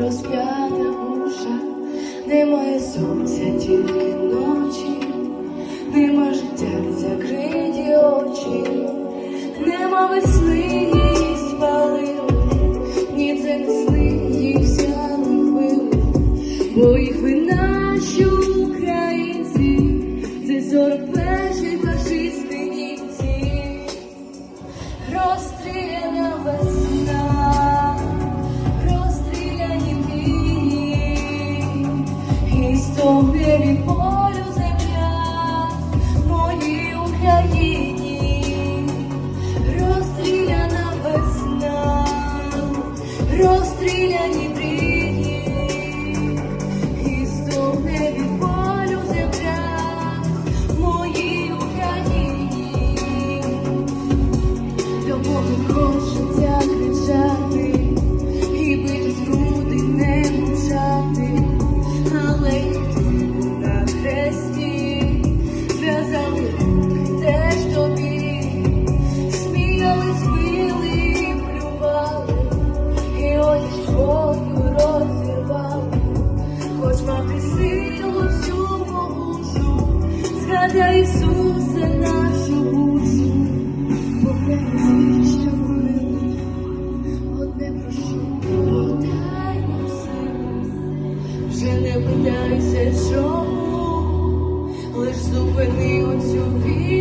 розп'ята душа, немає сонця, тільки ночі, нема життя, закриті очі, нема весни, її спалили, ні це не сни, їх взяли вбили, бо наші українці, це 41-й фашисти німці. Розстріляна весна, і стогне від болю земля моїй Україні, розстріляна весна, розстріляні мрії, і стогне від болю земля моїй Україні. До хоч мати силу всю могучу, згадай Ісусе нашу бучу. Поглянь свічку милу, одне прошу, подай нам силу. Вже не питайся чому, лиш зупини оцю війну.